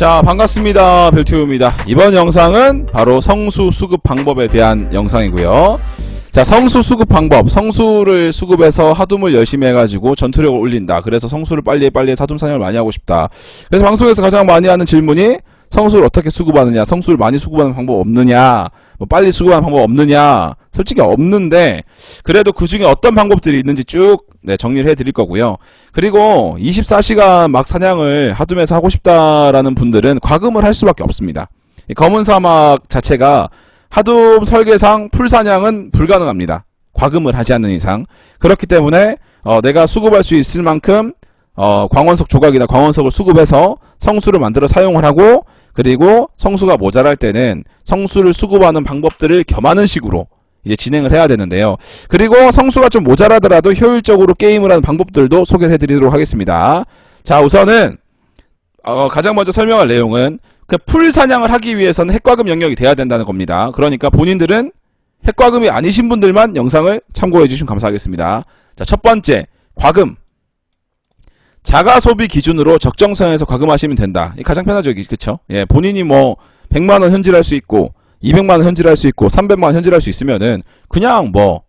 자 반갑습니다. 별튜입니다. 이번 영상은 바로 성수 수급 방법에 대한 영상이고요. 자 성수 수급 방법. 성수를 수급해서 하둠을 열심히 해가지고 전투력을 올린다. 그래서 성수를 빨리 빨리 하둠 사냥을 많이 하고 싶다. 그래서 방송에서 가장 많이 하는 질문이 성수를 어떻게 수급하느냐 성수를 많이 수급하는 방법 없느냐 뭐 빨리 수급하는 방법 없느냐 솔직히 없는데 그래도 그 중에 어떤 방법들이 있는지 쭉 네, 정리를 해드릴 거고요 그리고 24시간 막 사냥을 하둠에서 하고 싶다라는 분들은 과금을 할 수밖에 없습니다. 이 검은 사막 자체가 하둠 설계상 풀 사냥은 불가능합니다. 과금을 하지 않는 이상 그렇기 때문에 어, 내가 수급할 수 있을 만큼 어, 광원석 조각이나 광원석을 수급해서 성수를 만들어 사용을 하고 그리고 성수가 모자랄 때는 성수를 수급하는 방법들을 겸하는 식으로 이제 진행을 해야 되는데요. 그리고 성수가 좀 모자라더라도 효율적으로 게임을 하는 방법들도 소개를 해드리도록 하겠습니다. 자, 우선은 어, 가장 먼저 설명할 내용은 그풀 사냥을 하기 위해서는 핵과금 영역이 돼야 된다는 겁니다. 그러니까 본인들은 핵과금이 아니신 분들만 영상을 참고해 주시면 감사하겠습니다. 자, 첫 번째, 과금. 자가 소비 기준으로 적정선에서 과금하시면 된다. 이 가장 편하죠. 그쵸? 예, 본인이 뭐 100만 원 현질할 수 있고 200만 원 현질할 수 있고 300만 원 현질할 수 있으면은 그냥 뭐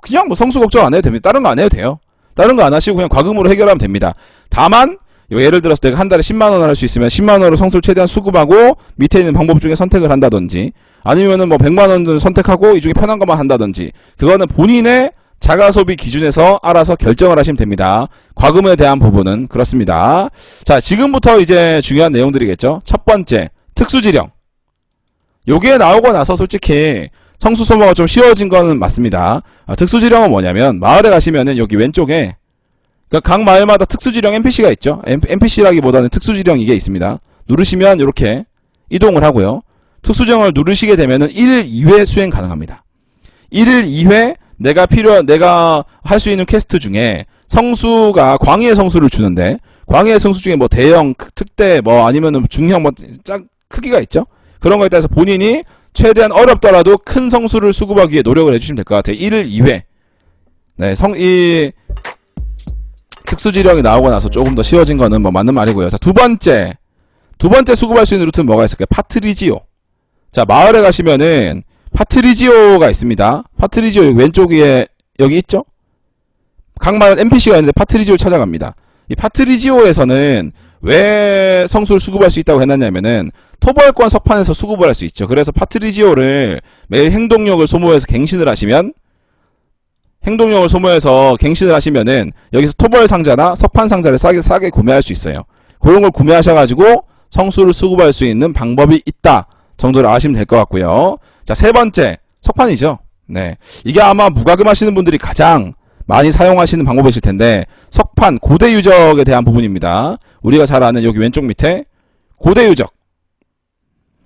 그냥 뭐 성수 걱정 안 해도 됩니다. 다른 거 안 해도 돼요. 다른 거 안 하시고 그냥 과금으로 해결하면 됩니다. 다만 요 예를 들어서 내가 한 달에 10만 원을 할 수 있으면 10만 원으로 성수를 최대한 수급하고 밑에 있는 방법 중에 선택을 한다든지 아니면은 뭐 100만 원 선택하고 이 중에 편한 것만 한다든지 그거는 본인의 자가 소비 기준에서 알아서 결정을 하시면 됩니다. 과금에 대한 부분은 그렇습니다. 자, 지금부터 이제 중요한 내용들이겠죠. 첫 번째, 특수지령. 요게 나오고 나서 솔직히 성수 소모가 좀 쉬워진 거는 맞습니다. 아, 특수지령은 뭐냐면 마을에 가시면은 여기 왼쪽에 그러니까 각 마을마다 특수지령 NPC가 있죠. NPC라기보다는 특수지령 이게 있습니다. 누르시면 이렇게 이동을 하고요. 특수지령을 누르시게 되면은 1일 2회 수행 가능합니다. 1일 2회 내가 필요 내가 할 수 있는 퀘스트 중에 성수가 광희의 성수를 주는데 광희의 성수 중에 뭐 대형 크- 특대 뭐 아니면은 중형 뭐짝 크기가 있죠. 그런 거에 따라서 본인이 최대한 어렵더라도 큰 성수를 수급하기 위해 노력을 해주시면 될 것 같아요. 1일 2회. 네, 성, 이, 특수지령이 나오고 나서 조금 더 쉬워진 거는 뭐 맞는 말이고요. 자, 두 번째. 두 번째 수급할 수 있는 루트는 뭐가 있을까요? 파트리지오. 자, 마을에 가시면은 파트리지오가 있습니다. 파트리지오 여기 왼쪽에 여기 있죠? 각 마을 NPC가 있는데 파트리지오를 찾아갑니다. 이 파트리지오에서는 왜 성수를 수급할 수 있다고 해놨냐면은 토벌권 석판에서 수급을 할 수 있죠. 그래서 파트리지오를 매일 행동력을 소모해서 갱신을 하시면 행동력을 소모해서 갱신을 하시면은 여기서 토벌 상자나 석판 상자를 싸게 싸게 구매할 수 있어요. 그런 걸 구매하셔가지고 성수를 수급할 수 있는 방법이 있다 정도를 아시면 될 것 같고요. 자 세 번째 석판이죠. 네 이게 아마 무과금 하시는 분들이 가장 많이 사용하시는 방법이실 텐데 석판 고대 유적에 대한 부분입니다. 우리가 잘 아는 여기 왼쪽 밑에 고대 유적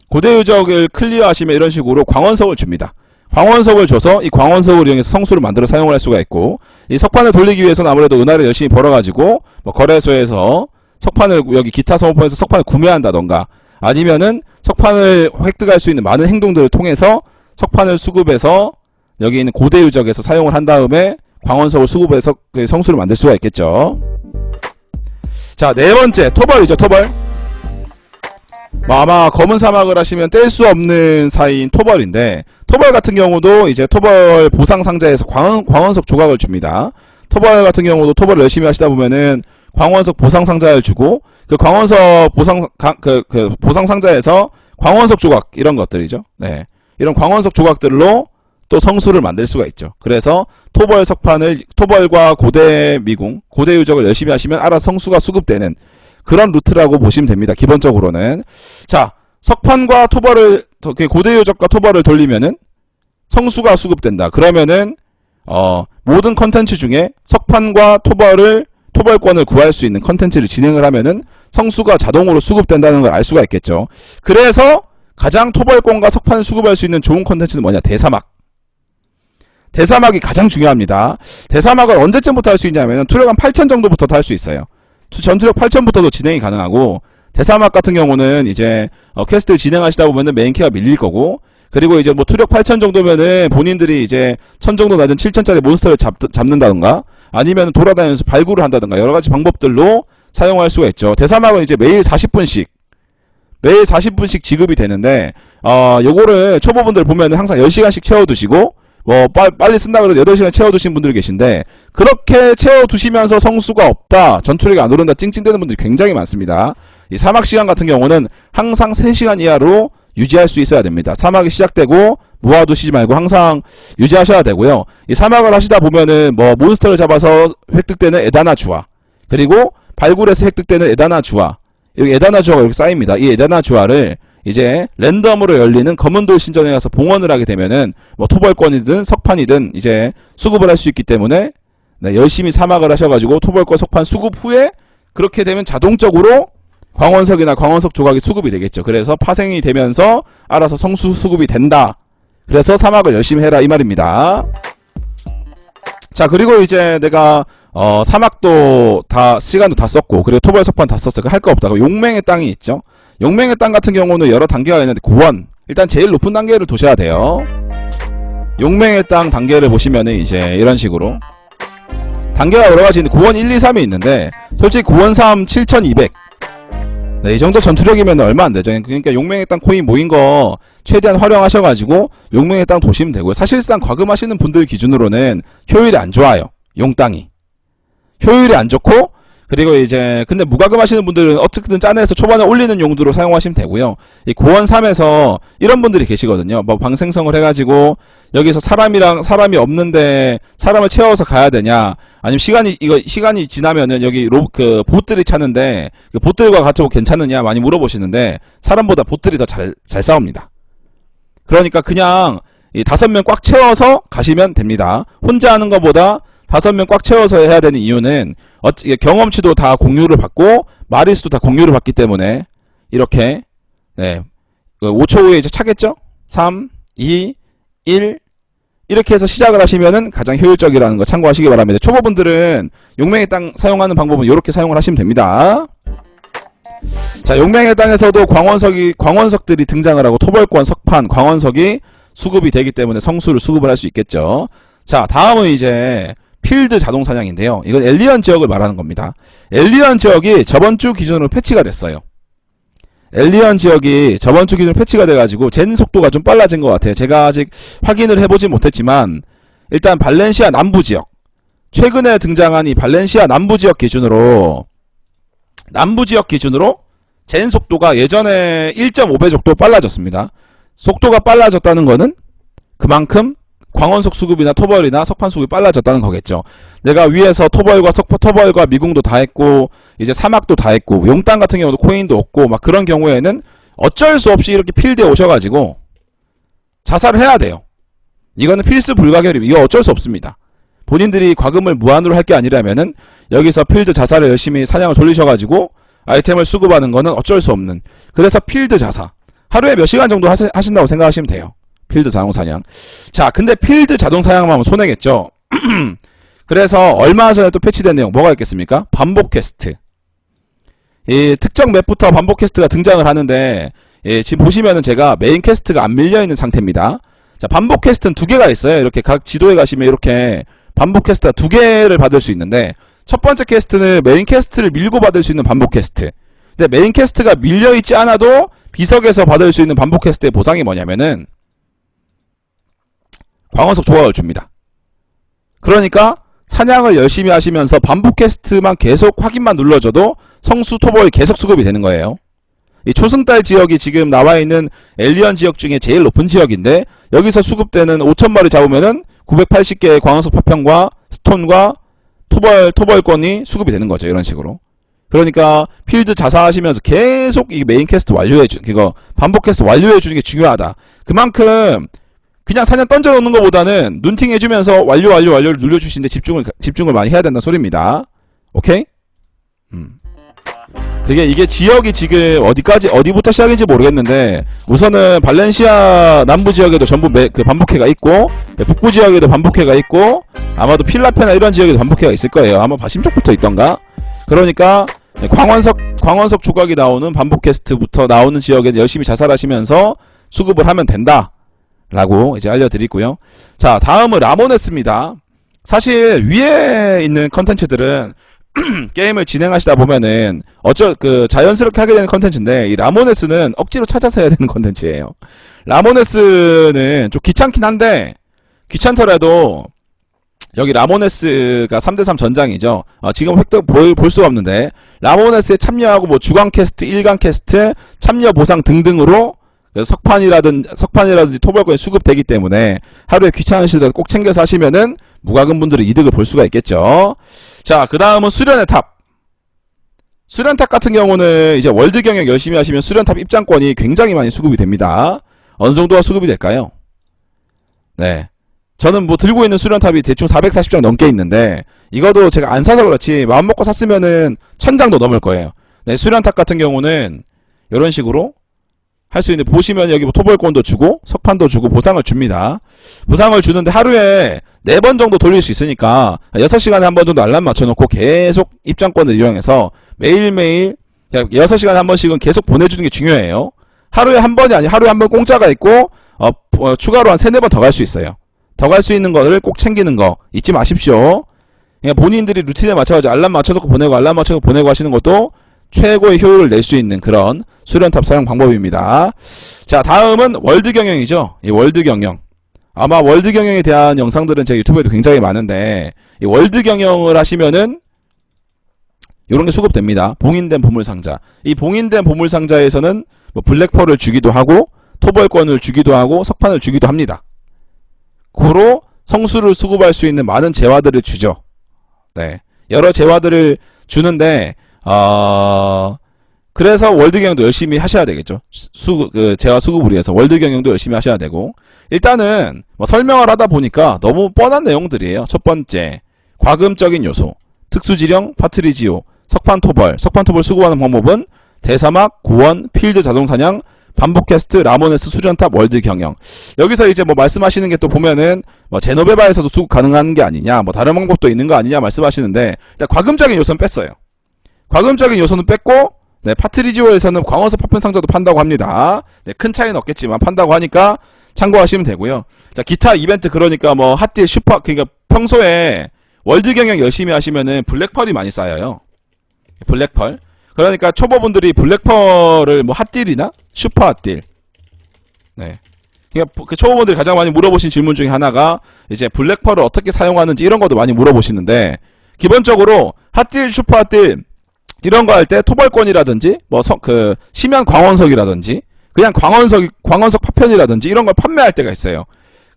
고대 유적을 클리어하시면 이런 식으로 광원석을 줍니다. 광원석을 줘서 이 광원석을 이용해서 성수를 만들어 사용을 할 수가 있고 이 석판을 돌리기 위해서는 아무래도 은하를 열심히 벌어가지고 뭐 거래소에서 석판을 여기 기타 소모품에서 석판을 구매한다던가 아니면은 석판을 획득할 수 있는 많은 행동들을 통해서 석판을 수급해서 여기 있는 고대 유적에서 사용을 한 다음에 광원석을 수급해서 그 성수를 만들 수가 있겠죠. 자, 네 번째 토벌이죠, 토벌. 뭐 아마 검은 사막을 하시면 뗄 수 없는 사이인 토벌인데 토벌 같은 경우도 이제 토벌 보상 상자에서 광원, 광원석 조각을 줍니다. 토벌 같은 경우도 토벌을 열심히 하시다 보면은 광원석 보상 상자를 주고 그 광원석 보상 가- 그, 그 보상 상자에서 광원석 조각 이런 것들이죠. 네. 이런 광원석 조각들로 또 성수를 만들 수가 있죠. 그래서 토벌 석판을 토벌과 고대 미궁, 고대 유적을 열심히 하시면 알아서 성수가 수급되는 그런 루트라고 보시면 됩니다. 기본적으로는 자 석판과 토벌을 고대 유적과 토벌을 돌리면은 성수가 수급된다. 그러면은 어 모든 컨텐츠 중에 석판과 토벌을 토벌권을 구할 수 있는 컨텐츠를 진행을 하면은 성수가 자동으로 수급된다는 걸 알 수가 있겠죠. 그래서 가장 토벌권과 석판을 수급할 수 있는 좋은 컨텐츠는 뭐냐? 대사막. 대사막이 가장 중요합니다. 대사막을 언제쯤부터 할 수 있냐면 투력 한 8천 정도부터 할 수 있어요. 투- 전투력 8천부터도 진행이 가능하고 대사막 같은 경우는 이제 어, 퀘스트를 진행하시다 보면은 메인키가 밀릴 거고 그리고 이제 뭐 투력 8천 정도면은 본인들이 이제 천 정도 낮은 7천짜리 몬스터를 잡, 잡는다던가 아니면 돌아다니면서 발굴을 한다던가 여러 가지 방법들로 사용할 수가 있죠. 대사막은 이제 매일 40분씩 매일 40분씩 지급이 되는데 어 요거를 초보분들 보면은 항상 10시간씩 채워두시고 뭐 빨, 빨리 쓴다 그래도 8시간 채워두신 분들 계신데 그렇게 채워두시면서 성수가 없다 전투력이 안 오른다 찡찡대는 분들이 굉장히 많습니다. 이 사막 시간 같은 경우는 항상 3시간 이하로 유지할 수 있어야 됩니다. 사막이 시작되고 모아두시지 말고 항상 유지하셔야 되고요. 이 사막을 하시다 보면은 뭐 몬스터를 잡아서 획득되는 에다나 주화 그리고 발굴해서 획득되는 에다나 주화 여기 에다나 주화가 이렇게 쌓입니다 이 에다나 주화를 이제 랜덤으로 열리는 검은 돌 신전에 가서 봉헌을 하게 되면은 뭐 토벌권이든 석판이든 이제 수급을 할 수 있기 때문에 네, 열심히 사막을 하셔가지고 토벌권 석판 수급 후에 그렇게 되면 자동적으로 광원석이나 광원석 조각이 수급이 되겠죠. 그래서 파생이 되면서 알아서 성수 수급이 된다. 그래서 사막을 열심히 해라 이 말입니다. 자 그리고 이제 내가 어 사막도 다 시간도 다 썼고 그리고 토벌 석판 다 썼어. 할거 없다. 그럼 용맹의 땅이 있죠. 용맹의 땅 같은 경우는 여러 단계가 있는데 고원 일단 제일 높은 단계를 도셔야 돼요. 용맹의 땅 단계를 보시면은 이제 이런 식으로 단계가 여러 가지 있는데 고원 1, 2, 3이 있는데 솔직히 고원 3 7200. 네, 이 정도 전투력이면 얼마 안 되죠. 그러니까 용맹의 땅 코인 모인 거 최대한 활용하셔가지고 용맹의 땅 도시면 되고요. 사실상 과금하시는 분들 기준으로는 효율이 안 좋아요. 용 땅이. 효율이 안 좋고 그리고 이제 근데 무과금 하시는 분들은 어떻게든 짜내서 초반에 올리는 용도로 사용하시면 되고요. 이 고원 3에서 이런 분들이 계시거든요. 뭐 방생성을 해가지고 여기서 사람이랑 사람이 없는데 사람을 채워서 가야 되냐? 아니면 시간이 이거 시간이 지나면은 여기 로 그 보트들이 차는데 그 보트들과 같이 괜찮느냐 많이 물어보시는데 사람보다 보트들이 더 잘잘 싸웁니다. 그러니까 그냥 이 다섯 명 꽉 채워서 가시면 됩니다. 혼자 하는 것보다 다섯 명 꽉 채워서 해야 되는 이유는 어찌 경험치도 다 공유를 받고 마리수도 다 공유를 받기 때문에 이렇게 네. 그 5초 후에 이제 차겠죠? 3, 2, 1 이렇게 해서 시작을 하시면은 가장 효율적이라는 거 참고하시기 바랍니다. 초보분들은 용맹의 땅 사용하는 방법은 이렇게 사용을 하시면 됩니다. 자, 용맹의 땅에서도 광원석이 광원석들이 등장을 하고 토벌권, 석판, 광원석이 수급이 되기 때문에 성수를 수급을 할 수 있겠죠. 자, 다음은 이제 필드 자동 사냥인데요. 이건 엘리언 지역을 말하는 겁니다. 엘리언 지역이 저번 주 기준으로 패치가 됐어요. 엘리언 지역이 저번 주 기준으로 패치가 돼가지고 젠 속도가 좀 빨라진 것 같아요. 제가 아직 확인을 해보진 못했지만 일단 발렌시아 남부 지역 최근에 등장한 이 발렌시아 남부 지역 기준으로 남부 지역 기준으로 젠 속도가 예전에 1.5배 정도 빨라졌습니다. 속도가 빨라졌다는 거는 그만큼 광원석 수급이나 토벌이나 석판 수급이 빨라졌다는 거겠죠. 내가 위에서 토벌과 석포 토벌과 미궁도 다 했고 이제 사막도 다 했고 용땅 같은 경우도 코인도 없고 막 그런 경우에는 어쩔 수 없이 이렇게 필드에 오셔가지고 자살을 해야 돼요. 이거는 필수 불가결입니다. 이거 어쩔 수 없습니다. 본인들이 과금을 무한으로 할 게 아니라면은 여기서 필드 자살을 열심히 사냥을 돌리셔가지고 아이템을 수급하는 거는 어쩔 수 없는 그래서 필드 자사 하루에 몇 시간 정도 하신다고 생각하시면 돼요. 필드 자동 사냥. 자, 근데 필드 자동 사냥만 하면 손해겠죠. 그래서 얼마 전에 또 패치된 내용 뭐가 있겠습니까? 반복 퀘스트. 이 특정 맵부터 반복 퀘스트가 등장을 하는데 예, 지금 보시면은 제가 메인 퀘스트가 안 밀려 있는 상태입니다. 자, 반복 퀘스트는 두 개가 있어요. 이렇게 각 지도에 가시면 이렇게 반복 퀘스트가 두 개를 받을 수 있는데 첫 번째 퀘스트는 메인 퀘스트를 밀고 받을 수 있는 반복 퀘스트. 근데 메인 퀘스트가 밀려 있지 않아도 비석에서 받을 수 있는 반복 퀘스트의 보상이 뭐냐면은 광원석 조각을 줍니다. 그러니까 사냥을 열심히 하시면서 반복 퀘스트만 계속 확인만 눌러줘도 성수 토벌이 계속 수급이 되는 거예요. 이 초승달 지역이 지금 나와 있는 엘리언 지역 중에 제일 높은 지역인데 여기서 수급되는 5천마리 잡으면은 980개의 광원석 파편과 스톤과 토벌 토벌권이 수급이 되는 거죠. 이런 식으로. 그러니까 필드 자사하시면서 계속 이 메인 퀘스트 완료해 주 이거 반복 퀘스트 완료해 주는 게 중요하다. 그만큼 그냥 사냥 던져 놓는 것보다는 눈팅 해주면서 완료 완료 완료를 눌러주시는데 집중을 집중을 많이 해야 된다는 소리입니다. 오케이? 음. 되게 이게 지역이 지금 어디까지 어디부터 시작인지 모르겠는데 우선은 발렌시아 남부 지역에도 전부 매, 그 반복회가 있고 네, 북부 지역에도 반복회가 있고 아마도 필라페나 이런 지역에도 반복회가 있을 거예요. 아마 바심쪽부터 있던가. 그러니까 네, 광원석 광원석 조각이 나오는 반복 퀘스트부터 나오는 지역에 열심히 자살하시면서 수급을 하면 된다. 라고 이제 알려드리고요. 자, 다음은 라모네스입니다. 사실 위에 있는 컨텐츠들은 게임을 진행하시다 보면은 어쩔 그 자연스럽게 하게 되는 컨텐츠인데 이 라모네스는 억지로 찾아서 해야 되는 컨텐츠예요. 라모네스는 좀 귀찮긴 한데 귀찮더라도 여기 라모네스가 3대3 전장이죠. 어, 지금 획득 볼, 볼 수가 없는데 라모네스에 참여하고 뭐 주간 캐스트, 일간 캐스트, 참여 보상 등등으로 그 석판이라든 석판이라든지 토벌권이 수급되기 때문에 하루에 귀찮으시더라도 꼭 챙겨서 하시면은 무과금 분들은 이득을 볼 수가 있겠죠. 자, 그 다음은 수련의 탑. 수련탑 같은 경우는 이제 월드 경영 열심히 하시면 수련탑 입장권이 굉장히 많이 수급이 됩니다. 어느 정도가 수급이 될까요? 네. 저는 뭐 들고 있는 수련탑이 대충 440장 넘게 있는데 이거도 제가 안 사서 그렇지 마음 먹고 샀으면은 천 장도 넘을 거예요. 네, 수련탑 같은 경우는 이런 식으로 할 수 있는데 보시면 여기 뭐 토벌권도 주고 석판도 주고 보상을 줍니다. 보상을 주는데 하루에 4번 정도 돌릴 수 있으니까 6시간에 한 번 정도 알람 맞춰놓고 계속 입장권을 이용해서 매일매일 6시간에 한 번씩은 계속 보내주는 게 중요해요. 하루에 한 번이 아니 하루에 한 번 공짜가 있고 어, 어, 추가로 한 3, 4번 더 갈 수 있어요. 더 갈 수 있는 거를 꼭 챙기는 거 잊지 마십시오. 그냥 본인들이 루틴에 맞춰가지고 알람 맞춰놓고 보내고 알람 맞춰놓고 보내고 하시는 것도 최고의 효율을 낼 수 있는 그런 수련탑 사용 방법입니다. 자, 다음은 월드 경영이죠. 이 월드 경영. 아마 월드 경영에 대한 영상들은 제 유튜브에도 굉장히 많은데 이 월드 경영을 하시면은 이런 게 수급됩니다. 봉인된 보물 상자. 이 봉인된 보물 상자에서는 뭐 블랙펄을 주기도 하고 토벌권을 주기도 하고 석판을 주기도 합니다. 고로 성수를 수급할 수 있는 많은 재화들을 주죠. 네. 여러 재화들을 주는데 어 그래서 월드 경영도 열심히 하셔야 되겠죠. 수, 그, 재화 수급을 위해서 월드 경영도 열심히 하셔야 되고. 일단은, 뭐 설명을 하다 보니까 너무 뻔한 내용들이에요. 첫 번째, 과금적인 요소, 특수지령, 파트리지오, 석판토벌, 석판토벌 수급하는 방법은 대사막, 고원, 필드 자동사냥, 반복 캐스트, 라모네스 수련탑, 월드 경영. 여기서 이제 뭐 말씀하시는 게 또 보면은 뭐 제노베바에서도 수급 가능한 게 아니냐, 뭐 다른 방법도 있는 거 아니냐 말씀하시는데 일단 과금적인 요소는 뺐어요. 과금적인 요소는 뺐고 네, 파트리지오에서는 광원석 파편 상자도 판다고 합니다. 네, 큰 차이는 없겠지만 판다고 하니까 참고하시면 되고요. 자, 기타 이벤트 그러니까 뭐 핫딜 슈퍼 그러니까 평소에 월드 경영 열심히 하시면은 블랙펄이 많이 쌓여요. 블랙펄. 그러니까 초보분들이 블랙펄을 뭐 핫딜이나 슈퍼 핫딜. 네. 그러니까 그 초보분들이 가장 많이 물어보신 질문 중에 하나가 이제 블랙펄을 어떻게 사용하는지 이런 것도 많이 물어보시는데 기본적으로 핫딜 슈퍼 핫딜 이런 거 할 때 토벌권이라든지 뭐그 심연 광원석이라든지 그냥 광원석 광원석 파편이라든지 이런 걸 판매할 때가 있어요.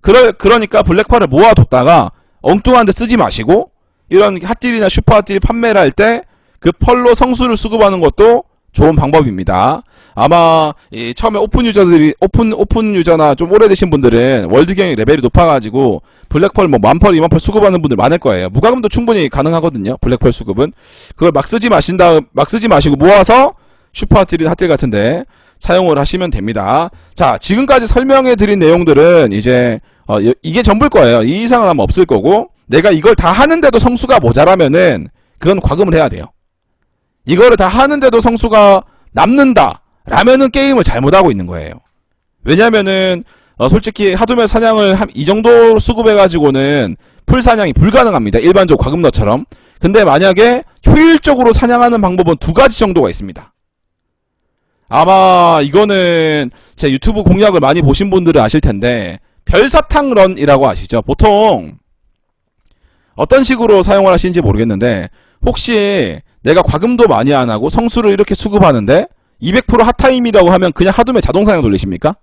그러 그러니까 블랙펄을 모아뒀다가 엉뚱한 데 쓰지 마시고 이런 핫딜이나 슈퍼 핫딜 판매를 할 때 그 펄로 성수를 수급하는 것도 좋은 방법입니다. 아마 이 처음에 오픈 유저들이 오픈 오픈 유저나 좀 오래되신 분들은 월드 경영 레벨이 높아가지고 블랙펄 뭐 만펄 이만펄 수급하는 분들 많을 거예요. 무과금도 충분히 가능하거든요. 블랙펄 수급은 그걸 막 쓰지 마신다 막 쓰지 마시고 모아서 슈퍼 핫딜 핫딜 같은데 사용을 하시면 됩니다. 자 지금까지 설명해 드린 내용들은 이제 어, 여- 이게 전부일 거예요. 이 이상은 아마 없을 거고 내가 이걸 다 하는데도 성수가 모자라면은 그건 과금을 해야 돼요. 이거를 다 하는데도 성수가 남는다. 라면은 게임을 잘못하고 있는 거예요. 왜냐면은, 어, 솔직히 하두면 사냥을 한, 이 정도 수급해가지고는 풀 사냥이 불가능합니다. 일반적으로 과금러처럼. 근데 만약에 효율적으로 사냥하는 방법은 두 가지 정도가 있습니다. 아마 이거는 제 유튜브 공략을 많이 보신 분들은 아실 텐데, 별사탕 런이라고 아시죠? 보통, 어떤 식으로 사용을 하시는지 모르겠는데, 혹시 내가 과금도 많이 안 하고 성수를 이렇게 수급하는데 200% 핫타임이라고 하면 그냥 하둠에 자동사냥 돌리십니까?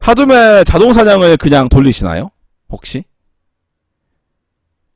하둠에 자동사냥을 그냥 돌리시나요? 혹시?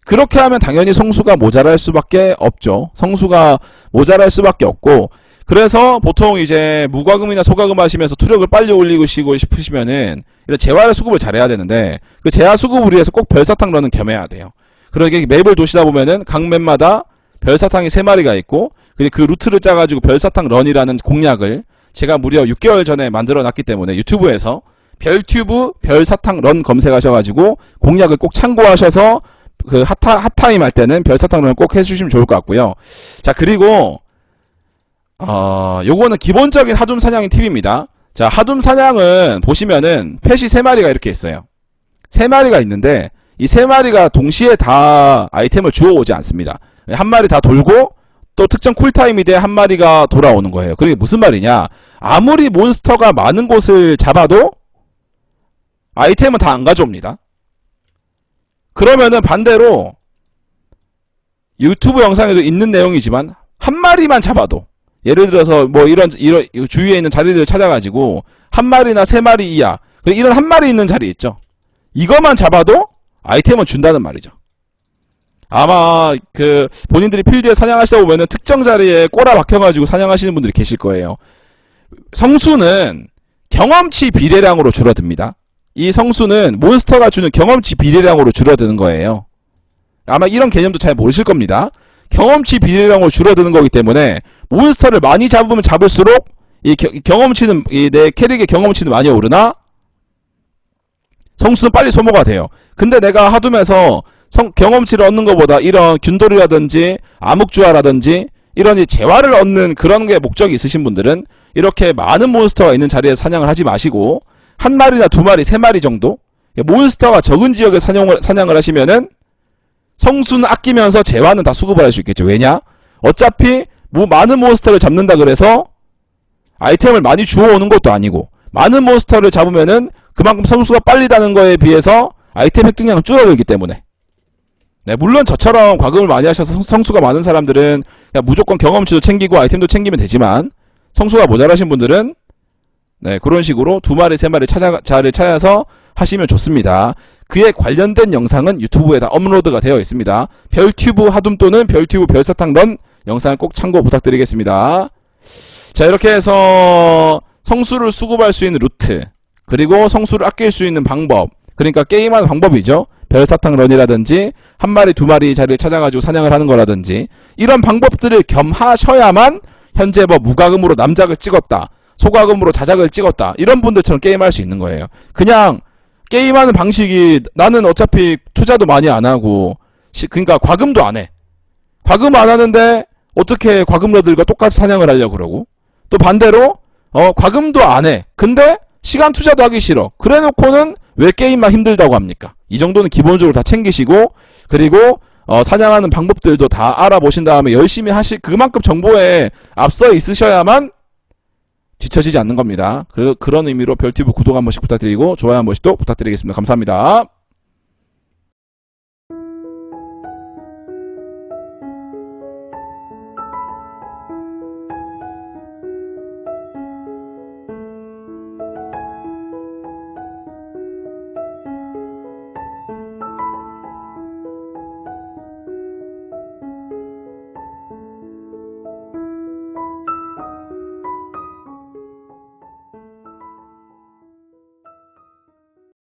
그렇게 하면 당연히 성수가 모자랄 수밖에 없죠. 성수가 모자랄 수밖에 없고 그래서 보통 이제 무과금이나 소과금 하시면서 투력을 빨리 올리고 싶으시면은 이런 재활 수급을 잘해야 되는데 그 재활 수급을 위해서 꼭 별사탕 런은 겸해야 돼요. 그러게 맵을 도시다 보면은 각 맵마다 별사탕이 세마리가 있고 그리고 그 루트를 짜가지고 별사탕 런이라는 공략을 제가 무려 6개월 전에 만들어 놨기 때문에 유튜브에서 별튜브 별사탕 런 검색하셔가지고 공략을 꼭 참고하셔서 그 핫타, 핫타임 할 때는 별사탕 런을 꼭 해주시면 좋을 것 같고요. 자, 그리고 어, 요거는 기본적인 하둠 사냥의 팁입니다. 자, 하둠 사냥은 보시면은 펫이 세마리가 이렇게 있어요. 세마리가 있는데 이세 마리가 동시에 다 아이템을 주워오지 않습니다. 한 마리 다 돌고 또 특정 쿨타임이 돼 한 마리가 돌아오는 거예요. 그게 무슨 말이냐? 아무리 몬스터가 많은 곳을 잡아도 아이템은 다 안 가져옵니다. 그러면은 반대로 유튜브 영상에도 있는 내용이지만 한 마리만 잡아도 예를 들어서 뭐 이런 이런 주위에 있는 자리들을 찾아가지고 한 마리나 세 마리 이하 그 이런 한 마리 있는 자리 있죠. 이것만 잡아도 아이템은 준다는 말이죠. 아마 그 본인들이 필드에 사냥하시다 보면은 특정 자리에 꼬라 박혀가지고 사냥하시는 분들이 계실 거예요. 성수는 경험치 비례량으로 줄어듭니다. 이 성수는 몬스터가 주는 경험치 비례량으로 줄어드는 거예요. 아마 이런 개념도 잘 모르실 겁니다. 경험치 비례량으로 줄어드는 거기 때문에 몬스터를 많이 잡으면 잡을수록 이 겨- 경험치는 이 내 캐릭의 경험치는 많이 오르나 성수는 빨리 소모가 돼요. 근데 내가 하둠에서 성, 경험치를 얻는 것보다 이런 균돌이라든지 암흑주화라든지 이런 이 재화를 얻는 그런 게 목적이 있으신 분들은 이렇게 많은 몬스터가 있는 자리에 사냥을 하지 마시고 한 마리나 두 마리, 세 마리 정도 몬스터가 적은 지역에 사냥을, 사냥을 하시면은 성수는 아끼면서 재화는 다 수급을 할 수 있겠죠. 왜냐? 어차피 뭐 많은 몬스터를 잡는다 그래서 아이템을 많이 주워오는 것도 아니고 많은 몬스터를 잡으면은 그만큼 성수가 빨리 다는 거에 비해서 아이템 획득량은 줄어들기 때문에 네, 물론 저처럼 과금을 많이 하셔서 성- 성수가 많은 사람들은 무조건 경험치도 챙기고 아이템도 챙기면 되지만 성수가 모자라신 분들은 네, 그런 식으로 두 마리, 세 마리 찾아, 자를 찾아서 하시면 좋습니다. 그에 관련된 영상은 유튜브에 다 업로드가 되어 있습니다. 별튜브 하둠 또는 별튜브 별사탕 런 영상을 꼭 참고 부탁드리겠습니다. 자, 이렇게 해서 성수를 수급할 수 있는 루트, 그리고 성수를 아낄 수 있는 방법, 그러니까 게임하는 방법이죠. 별사탕 런이라든지 한 마리 두 마리 자리를 찾아가지고 사냥을 하는 거라든지 이런 방법들을 겸하셔야만 현재 뭐 무과금으로 남작을 찍었다, 소과금으로 자작을 찍었다 이런 분들처럼 게임할 수 있는 거예요. 그냥 게임하는 방식이 나는 어차피 투자도 많이 안 하고 시- 그러니까 과금도 안 해. 과금 안 하는데 어떻게 과금러들과 똑같이 사냥을 하려고 그러고 또 반대로 어 과금도 안 해. 근데 시간 투자도 하기 싫어. 그래 놓고는 왜 게임만 힘들다고 합니까? 이 정도는 기본적으로 다 챙기시고 그리고 어, 사냥하는 방법들도 다 알아보신 다음에 열심히 하실 그만큼 정보에 앞서 있으셔야만 뒤처지지 않는 겁니다. 그, 그런 의미로 별튜브 구독 한 번씩 부탁드리고 좋아요 한 번씩 또 부탁드리겠습니다. 감사합니다.